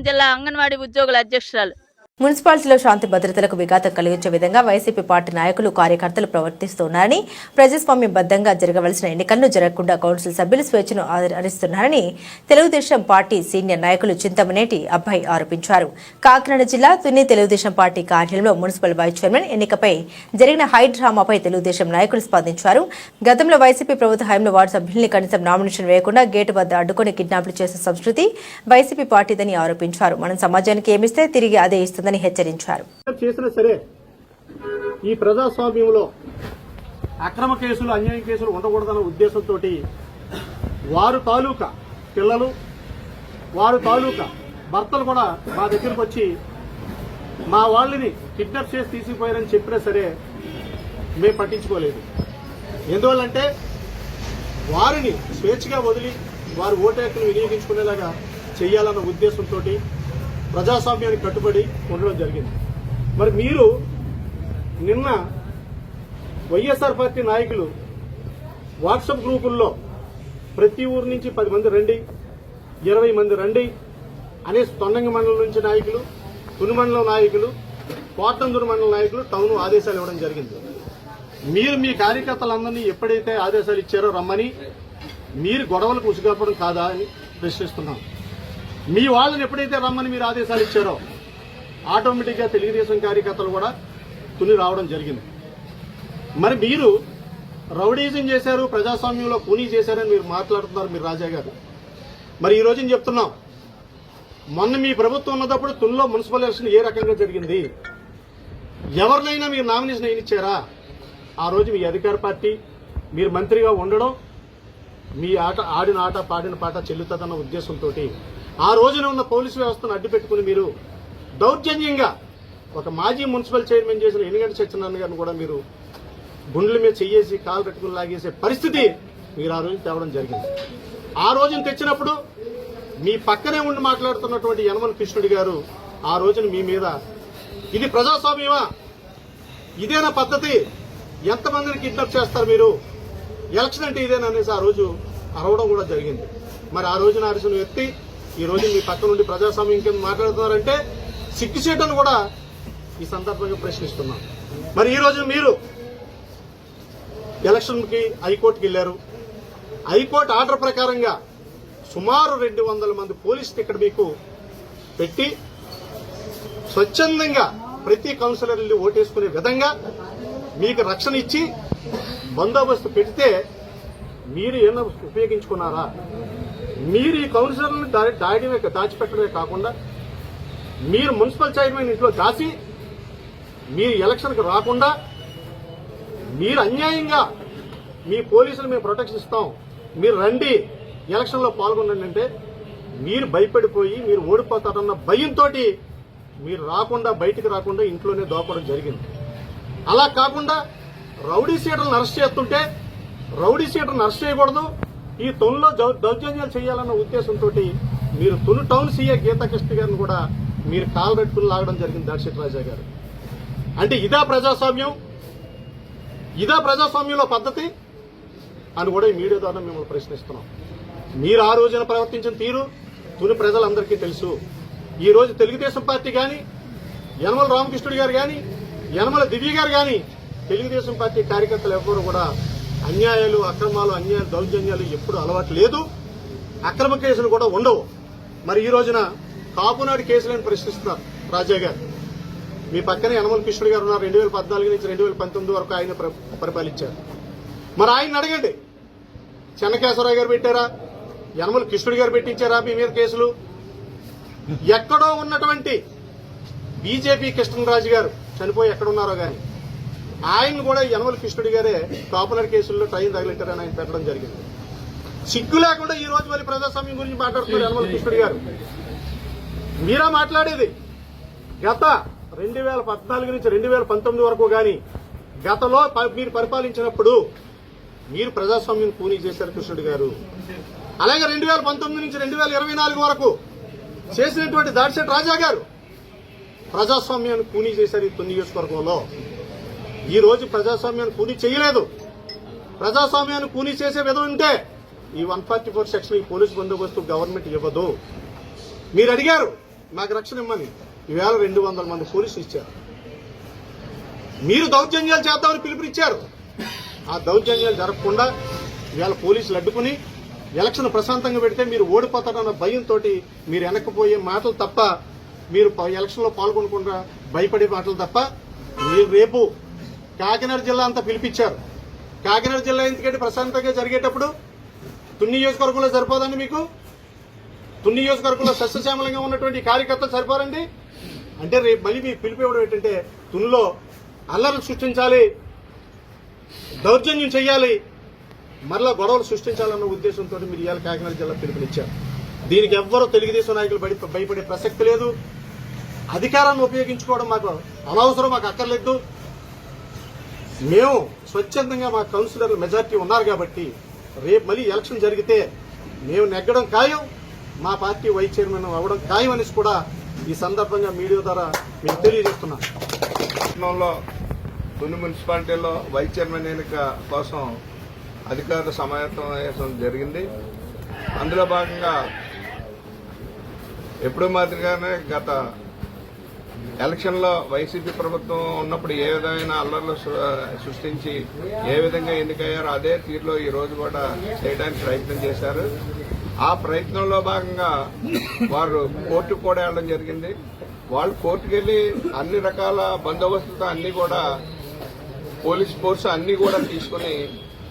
ఖమ్మం జిల్లా అంగన్వాడీ ఉద్యోగుల అధ్యక్షురాలు. మున్సిపాలిటీలో శాంతి భద్రతలకు విఘాతం కలిగించే విధంగా వైసీపీ పార్టీ నాయకులు కార్యకర్తలు ప్రవర్తిస్తున్నారని ప్రజాస్వామ్యబద్ధంగా జరగవలసిన ఎన్నికలను జరగకుండా కౌన్సిల్ సభ్యులు స్వేచ్ఛను హరిస్తున్నారని తెలుగుదేశం పార్టీ సీనియర్ నాయకులు చింతమనేటి అబ్బాయి ఆరోపించారు. కాకినాడ జిల్లా తుని తెలుగుదేశం పార్టీ కార్యాలయంలో మున్సిపల్ వైస్ చైర్మన్ ఎన్నికపై జరిగిన హై డ్రామాపై తెలుగుదేశం నాయకులు స్పందించారు. గతంలో వైసీపీ ప్రభుత్వ హయాంలో వార్డు సభ్యుల్ని కనీసం నామినేషన్ వేయకుండా గేటు వద్ద అడ్డుకుని కిడ్నాప్లు చేసే సంస్కృతి వైసీపీ పార్టీదని ఆరోపించారు. మనం సమాజానికి ఏమిస్తే తిరిగి అదే ఇస్తుందని హెచ్చరించారు. చేసినా సరే ఈ ప్రజాస్వామ్యంలో అక్రమ కేసులు అన్యాయం కేసులు ఉండకూడదన్న ఉద్దేశంతో వారు తాలూకా పిల్లలు వారు తాలూకా భర్తలు కూడా మా దగ్గరకు వచ్చి మా వాళ్ళని కిడ్నాప్ చేసి తీసుకుపోయారని చెప్పినా సరే మేము పట్టించుకోలేదు. ఎందువల్లంటే వారిని స్వేచ్ఛగా వదిలి వారు ఓటు హక్కును వినియోగించుకునేలాగా చేయాలన్న ఉద్దేశంతో ప్రజాస్వామ్యానికి కట్టుబడి ఉండడం జరిగింది. మరి మీరు నిన్న వైఎస్ఆర్ పార్టీ నాయకులు వాట్సాప్ గ్రూపుల్లో ప్రతి ఊరు నుంచి పది మంది రండి ఇరవై మంది రండి అనే తొండంగి మండలం నుంచి నాయకులు తుని మండలం నాయకులు కోటందూరు మండలం నాయకులు టౌన్ ఆదేశాలు ఇవ్వడం జరిగింది. మీరు మీ కార్యకర్తలందరినీ ఎప్పుడైతే ఆదేశాలు ఇచ్చారో రమ్మని మీరు గొడవలకు ఉసుగప్పడం కాదా అని ప్రశ్నిస్తున్నాం. మీ వాళ్ళని ఎప్పుడైతే రమ్మని మీరు ఆదేశాలు ఇచ్చారో ఆటోమేటిక్గా తెలుగుదేశం కార్యకర్తలు కూడా తుని రావడం జరిగింది. మరి మీరు రౌడీజం చేశారు ప్రజాస్వామ్యంలో కూనీ చేశారని మీరు మాట్లాడుతున్నారు మీరు రాజా గారు. మరి ఈ రోజు నేను చెప్తున్నాం మొన్న మీ ప్రభుత్వం ఉన్నప్పుడు తునిలో మున్సిపల్ ఎలక్షన్ ఏ రకంగా జరిగింది? ఎవరినైనా మీరు నామినేషన్ అయినిచ్చారా ఆ రోజు మీ అధికార పార్టీ మీరు మంత్రిగా ఉండడం మీ ఆట ఆడిన ఆట పాడిన పాట చెల్లుతుందన్న ఉద్దేశంతో ఆ రోజున ఉన్న పోలీసు వ్యవస్థను అడ్డుపెట్టుకుని మీరు దౌర్జన్యంగా ఒక మాజీ మున్సిపల్ చైర్మన్ చేసిన ఎన్నిగంట సత్యనారాయణ గారిని కూడా మీరు గుండెల మీద చెయ్యేసి కాలు కట్టుకుని లాగేసే పరిస్థితి మీరు ఆ రోజు తేవడం జరిగింది. ఆ రోజున తెచ్చినప్పుడు మీ పక్కనే ఉండి మాట్లాడుతున్నటువంటి యనమల కృష్ణుడి గారు ఆ రోజున మీ మీద ఇది ప్రజాస్వామ్యమా? ఇదేనా పద్ధతి? ఎంతమందిని కిడ్నాప్ చేస్తారు మీరు? ఎలక్షన్ అంటే ఇదేనా? అనేసి ఆ రోజు అరవడం కూడా జరిగింది. మరి ఆ రోజున అరిసిన వ్యక్తి ఈ రోజు మీ పక్క నుండి ప్రజాస్వామ్యం కింద మాట్లాడుతున్నారంటే సిగ్గుచేటను కూడా ఈ సందర్భంగా ప్రశ్నిస్తున్నాం. మరి ఈరోజు మీరు ఎలక్షన్కి హైకోర్టుకి వెళ్ళారు. హైకోర్టు ఆర్డర్ ప్రకారంగా సుమారు రెండు వందల మంది పోలీసులు ఇక్కడ మీకు పెట్టి స్వచ్ఛందంగా ప్రతి కౌన్సిలర్ ఓటేసుకునే విధంగా మీకు రక్షణ ఇచ్చి బందోబస్తు పెడితే మీరు ఏమైనా ఉపయోగించుకున్నారా? మీరు ఈ కౌన్సిలర్ని దా- దాయడమే దాచిపెట్టడమే కాకుండా మీరు మున్సిపల్ చైర్మన్ ఇంట్లో దాచి మీరు ఎలక్షన్కి రాకుండా మీరు అన్యాయంగా మీ పోలీసులు మేము ప్రొటెక్షన్ ఇస్తాం మీరు రండి ఎలక్షన్లో పాల్గొనండి అంటే మీరు భయపడిపోయి మీరు ఓడిపోతారన్న భయంతో మీరు రాకుండా బయటికి రాకుండా ఇంట్లోనే దోపడం జరిగింది. అలా కాకుండా రౌడీ సీటర్లను అరెస్ట్ చేస్తుంటే రౌడీ సీటర్ని అరెస్ట్ చేయకూడదు ఈ తొన్లో దౌర్జన్యాలు చేయాలన్న ఉద్దేశంతో మీరు తును టౌన్ సీఏ గీతాకృష్ణ గారిని కూడా మీరు కాలు పెట్టుకుని లాగడం జరిగింది దాక్షిత్ రాజా గారు. అంటే ఇదా ప్రజాస్వామ్యం? ఇదా ప్రజాస్వామ్యంలో పద్ధతి? అని కూడా ఈ మీడియా ద్వారా మిమ్మల్ని ప్రశ్నిస్తున్నాం. మీరు ఆ రోజున ప్రవర్తించిన తీరు తుని ప్రజలందరికీ తెలుసు. ఈ రోజు తెలుగుదేశం పార్టీ కానీ యనమల రామకృష్ణుడు గారు కానీ యనమల దివ్య గారు కానీ తెలుగుదేశం పార్టీ కార్యకర్తలు ఎవరు కూడా అన్యాయాలు అక్రమాలు అన్యాయాలు దౌర్జన్యాలు ఎప్పుడు అలవాటు లేదు. అక్రమ కేసులు కూడా ఉండవు. మరి ఈ రోజున కాపునాడు కేసులను ప్రశ్నిస్తున్నారు రాజా గారు. మీ పక్కనే యనమల కృష్ణుడు గారు ఉన్నారు. రెండు వేల పద్నాలుగు నుంచి రెండు వేల పంతొమ్మిది వరకు ఆయన పరిపాలించారు. మరి ఆయన అడగండి. చెన్నకేశ్వరరావు గారు పెట్టారా? యనమల కృష్ణుడు గారు పెట్టించారా మీ మీద కేసులు? ఎక్కడో ఉన్నటువంటి బీజేపీ కృష్ణరాజు గారు చనిపోయి ఎక్కడున్నారో కానీ ఆయన కూడా యనమల కృష్ణుడి గారే కాపులర్ కేసుల్లో ట్రైన్ తగిలిట్టారని ఆయన పెట్టడం జరిగింది. సిగ్గు లేకుండా ఈ రోజు మళ్ళీ ప్రజాస్వామ్యం గురించి మాట్లాడుతున్నారు యనమల కృష్ణుడి గారు. మీరా మాట్లాడేది? గత రెండు వేల పద్నాలుగు నుంచి రెండు వేల పంతొమ్మిది వరకు కానీ గతలో ప- మీరు పరిపాలించినప్పుడు మీరు ప్రజాస్వామ్యం కూనీ చేశారు కృష్ణుడు గారు. అలాగే రెండు వేల పంతొమ్మిది నుంచి రెండు వేల ఇరవై నాలుగు వరకు చేసినటువంటి దాడిశెట్ రాజా గారు ప్రజాస్వామ్యాన్ని కూనీ చేశారు ఈ తొన్ని నియోజకవర్గంలో. ఈ రోజు ప్రజాస్వామ్యాన్ని కూని చేయలేదు. ప్రజాస్వామ్యాన్ని కూని చేసే విధం ఉంటే ఈ వన్ ఫార్టీ ఫోర్ సెక్షన్ ఈ పోలీస్ బందోబస్తు గవర్నమెంట్ ఇవ్వదు. మీరు అడిగారు మాకు రక్షణ ఇమ్మని ఈవేళ రెండు వందల మంది పోలీసులు ఇచ్చారు. మీరు దౌర్జన్యాలు చేద్దామని పిలుపునిచ్చారు. ఆ దౌర్జన్యాలు జరగకుండా ఇవాళ పోలీసులు అడ్డుకుని ఎలక్షన్ ప్రశాంతంగా పెడితే మీరు ఓడిపోతారన్న భయంతో మీరు వెనక్కిపోయే మాటలు తప్ప మీరు ఎలక్షన్లో పాల్గొనకుండా భయపడే మాటలు తప్ప మీరు రేపు కాకినాడ జిల్లా అంతా పిలిపించారు. కాకినాడ జిల్లా ఎందుకంటే ప్రశాంతంగా జరిగేటప్పుడు తుని నియోజకవర్గంలో సరిపోదండి మీకు? తుని నియోజకవర్గంలో సస్యశ్యామలంగా ఉన్నటువంటి కార్యకర్తలు సరిపోరండి? అంటే రేపు మళ్ళీ మీకు పిలిపేవడం ఇవ్వడం ఏంటంటే తునిలో అల్లర్లు సృష్టించాలి దౌర్జన్యం చేయాలి మరలా గొడవలు సృష్టించాలన్న ఉద్దేశంతో మీరు ఇవాళ కాకినాడ జిల్లా పిలుపునిచ్చారు. దీనికి ఎవ్వరూ తెలుగుదేశం నాయకులు బడి భయపడే ప్రసక్తి లేదు. అధికారాన్ని ఉపయోగించుకోవడం మాకు అనవసరం మాకు అక్కర్లేదు. మేము స్వచ్ఛందంగా మా కౌన్సిలర్లు మెజార్టీ ఉన్నారు కాబట్టి రేపు మళ్ళీ ఎలక్షన్ జరిగితే మేము నెగ్గడం ఖాయం మా పార్టీ వైస్ చైర్మన్ అవ్వడం ఖాయం అనేసి కూడా ఈ సందర్భంగా మీడియా ద్వారా మేము తెలియజేస్తున్నాను పట్టణంలో మున్సిపాలిటీల్లో మున్సిపాలిటీలో వైస్ చైర్మన్ ఎన్నిక కోసం అధికారుల సమావేశం జరిగింది. అందులో భాగంగా ఎప్పుడు మాదిరిగానే గత ఎలక్షన్లో వైసీపీ ప్రభుత్వం ఉన్నప్పుడు ఏ విధమైన అల్లర్లు సృ- సృష్టించి ఏ విధంగా ఎన్నికయ్యారో అదే తీరులో ఈ రోజు కూడా చేయడానికి ప్రయత్నం చేశారు. ఆ ప్రయత్నంలో భాగంగా వారు కోర్టుకు కూడా వెళ్ళడం జరిగింది. వాళ్ళు కోర్టుకు వెళ్ళి అన్ని రకాల బందోబస్తుతో అన్ని కూడా పోలీస్ ఫోర్స్ అన్ని కూడా తీసుకుని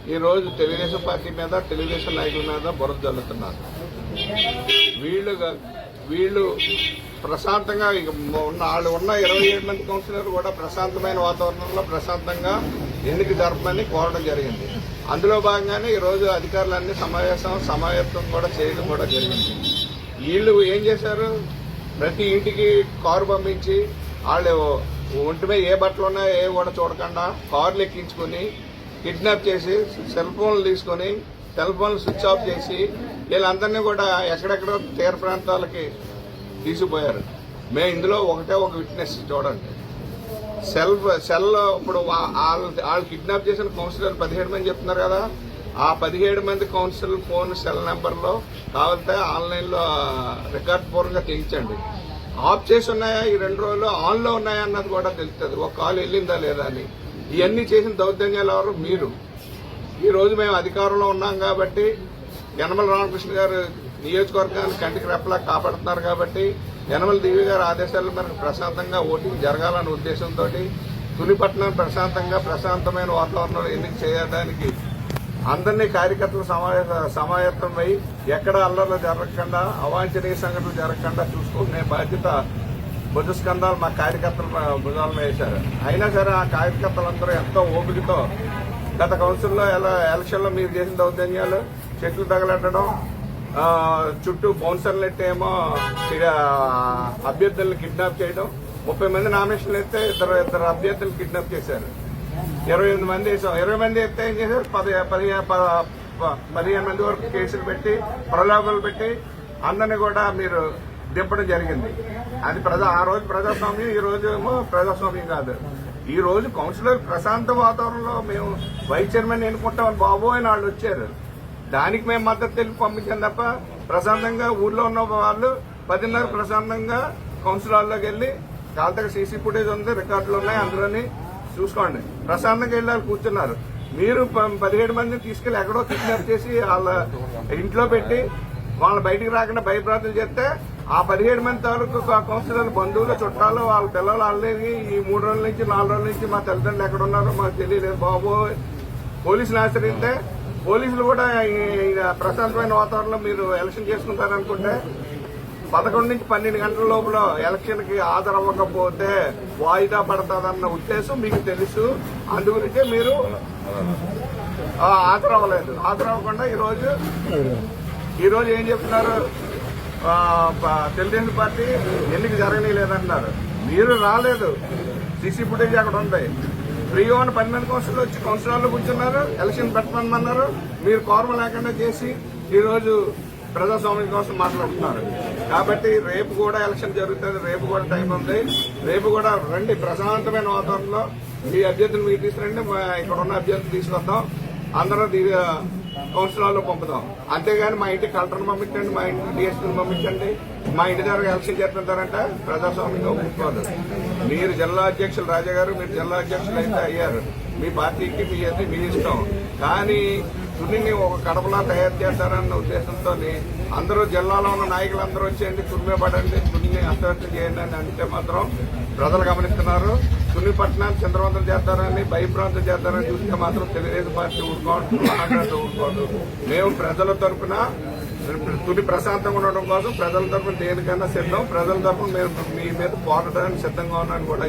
ఈ రోజు తెలుగుదేశం పార్టీ మీద తెలుగుదేశం నాయకుల మీద బురద జల్లుతున్నారు. వీళ్ళు వీళ్ళు ప్రశాంతంగా ఉన్న వాళ్ళు ఉన్న ఇరవై ఏడు మంది కౌన్సిలర్ కూడా ప్రశాంతమైన వాతావరణంలో ప్రశాంతంగా ఎన్నిక జరపమని కోరడం జరిగింది. అందులో భాగంగానే ఈరోజు అధికారులన్నీ సమావేశం సమాయత్తం కూడా చేయడం కూడా జరిగింది. వీళ్ళు ఏం చేశారు? ప్రతి ఇంటికి కారు పంపించి వాళ్ళు ఒంటి మీద ఏ బట్టలు ఉన్నాయో ఏ కూడా చూడకుండా కార్లు ఎక్కించుకొని కిడ్నాప్ చేసి సెల్ ఫోన్లు తీసుకొని సెల్ ఫోన్లు స్విచ్ ఆఫ్ చేసి వీళ్ళందరినీ కూడా ఎక్కడెక్కడ తీర ప్రాంతాలకి తీసుకుపోయారు. మేము ఇందులో ఒకటే ఒక విట్నెస్ చూడండి. సెల్ సెల్ ఇప్పుడు వా- వాళ్ళు వాళ్ళు కిడ్నాప్ చేసిన కౌన్సిలర్ పదిహేడు మంది చెప్తున్నారు కదా. ఆ పదిహేడు మంది కౌన్సిల్ ఫోన్ సెల్ నెంబర్లో కావాలంటే ఆన్లైన్లో రికార్డ్ పూర్వకంగా తీయించండి. ఆఫ్ చేసి ఉన్నాయా? ఈ రెండు రోజులు ఆన్లో ఉన్నాయా అన్నది కూడా తెలుస్తుంది. ఒక కాల్ వెళ్ళిందా లేదా అని. ఇవన్నీ చేసిన దౌర్జన్యాలు ఎవరు? మీరు. ఈ రోజు మేము అధికారంలో ఉన్నాం కాబట్టి యనమల రామకృష్ణ గారు నియోజకవర్గాన్ని కంటికి రెప్పలా కాపాడుతున్నారు కాబట్టి యనమల దేవి గారి ఆదేశాల మేరకు ప్రశాంతంగా ఓటింగ్ జరగాలనే ఉద్దేశంతో తునిపట్నం ప్రశాంతంగా ప్రశాంతమైన వాతావరణంలో ఎన్నిక చేయడానికి అందరినీ కార్యకర్తలు సమావేశ సమాయత్తమై ఎక్కడ అల్లర్లు జరగకుండా అవాంఛనీయ సంఘటనలు జరగకుండా చూసుకునే బాధ్యత భుజస్కంధాలు మా కార్యకర్తల భుజాల వేశారు. అయినా సరే ఆ కార్యకర్తలందరూ ఎంతో ఓపికతో గత కౌన్సిల్లో ఎలా ఎలక్షన్లో మీరు చేసిన దౌర్జన్యాలు చెట్లు తగలెట్టడం చుట్టూ బౌన్సర్లు ఎట్టేమో ఇక అభ్యర్థులను కిడ్నాప్ చేయడం. ముప్పై మంది నామినేషన్లు ఎత్తే ఇద్దరు ఇద్దరు అభ్యర్థులు కిడ్నాప్ చేశారు. ఇరవై ఎనిమిది మంది వేసాం. ఇరవై మంది ఎత్తే ఏం చేశారు? పది పదిహేను ప- ప- పదిహేను మంది వరకు కేసులు పెట్టి ప్రలోభాలు పెట్టి అందరిని కూడా మీరు దింపడం జరిగింది. అది ప్రజా ఆ రోజు ప్రజాస్వామ్యం ఈ రోజు ఏమో ప్రజాస్వామ్యం కాదు. ఈ రోజు కౌన్సిలర్ ప్రశాంత వాతావరణంలో మేము వైస్ చైర్మన్ ఎన్నుకుంటామని బాబు అని వాళ్ళు వచ్చారు. దానికి మేము మద్దతు తెలిపి పంపించాం తప్ప ప్రశాంతంగా ఊర్లో ఉన్న వాళ్ళు పదిన్నర ప్రశాంతంగా కౌన్సిల్ హాల్లోకి వెళ్ళి కాలతక సీసీ ఫుటేజ్ ఉంది రికార్డులు ఉన్నాయి అందులోని చూసుకోండి. ప్రశాంతంగా వెళ్ళాలి కూర్చున్నారు. మీరు ప- పదిహేడు మందిని తీసుకెళ్ళి ఎక్కడో కిడ్నాప్ చేసి వాళ్ళ ఇంట్లో పెట్టి వాళ్ళని బయటికి రాకుండా భయప్రాంతం చేస్తే ఆ పదిహేడు మంది తాలూకు కౌన్సిలర్లు కౌన్సిలర్ బంధువులు చుట్టాలు వాళ్ళ పిల్లలు వాళ్ళని ఈ మూడు రోజుల నుంచి నాలుగు రోజుల నుంచి మా తల్లిదండ్రులు ఎక్కడ ఉన్నారో మాకు తెలియలేదు బాబు పోలీసులు ఆశ్రయిస్తే పోలీసులు కూడా ప్రశాంతమైన వాతావరణంలో మీరు ఎలక్షన్ చేసుకుంటారనుకుంటే పదకొండు నుంచి పన్నెండు గంటల లోపల ఎలక్షన్కి హాజరవ్వకపోతే వాయిదా పడతాదన్న ఉద్దేశం మీకు తెలుసు. అందుగురించే మీరు హాజరవ్వలేదు. హాజరవ్వకుండా ఈరోజు ఈరోజు ఏం చెప్తున్నారు? తెలుగుదేశం పార్టీ ఎన్నిక జరగనీ లేదంటున్నారు మీరు రాలేదు. సీసీ ఫుటేజ్ అక్కడ ఉంది. ఫ్రీ ఓన్ పది మంది కౌన్సిల్ వచ్చి కౌన్సిలర్లు కూర్చున్నారు ఎలక్షన్ పెట్టమన్నారు మీరు కోరమ లేకుండా చేసి ఈరోజు ప్రజాస్వామ్యం కోసం మాట్లాడుతున్నారు. కాబట్టి రేపు కూడా ఎలక్షన్ జరుగుతుంది రేపు కూడా టైం ఉంది. రేపు కూడా రండి ప్రశాంతమైన వాతావరణంలో. మీ అభ్యర్థులు మీరు తీసుకురండి మా ఇక్కడ ఉన్న అభ్యర్థులు తీసుకొద్దాం అందరూ దీ- పంపుదాం అంతేగాని మా ఇంటికి కలెక్టర్ని పంపించండి మా ఇంటికి డిఎస్పీని పంపించండి. మా ఇంటి దగ్గర ఎలక్షన్ చేస్తుంటారంట ప్రజాస్వామ్యంగా ఒప్పుకోదు మీరు జిల్లా అధ్యక్షులు రాజా గారు మీరు జిల్లా అధ్యక్షులు అయితే అయ్యారు. మీ పార్టీకి మీ అయితే మీ ఇష్టం. కానీ తునిని ఒక కడపలా తయారు చేస్తారన్న ఉద్దేశంతో అందరూ జిల్లాలో ఉన్న నాయకులందరూ వచ్చేయండి తుమ్మే పడండి తుని అస్తవ్యస్తం చేయండి అని అంటే మాత్రం ప్రజలు గమనిస్తున్నారు. తుని పట్టణాన్ని చంద్రవంతం చేస్తారని భయప్రాంతం చేస్తారని చూస్తే మాత్రం తెలుగుదేశం పార్టీ ఊరుకోవడం ఊరుకోదు మేము ప్రజల తరఫున తుది ప్రశాంతంగా ఉండడం కోసం ప్రజల తరఫున దేనికైనా సిద్ధం. ప్రజల తరఫున మేము మీ మీద పోరాటానికి సిద్ధంగా ఉన్నాను కూడా.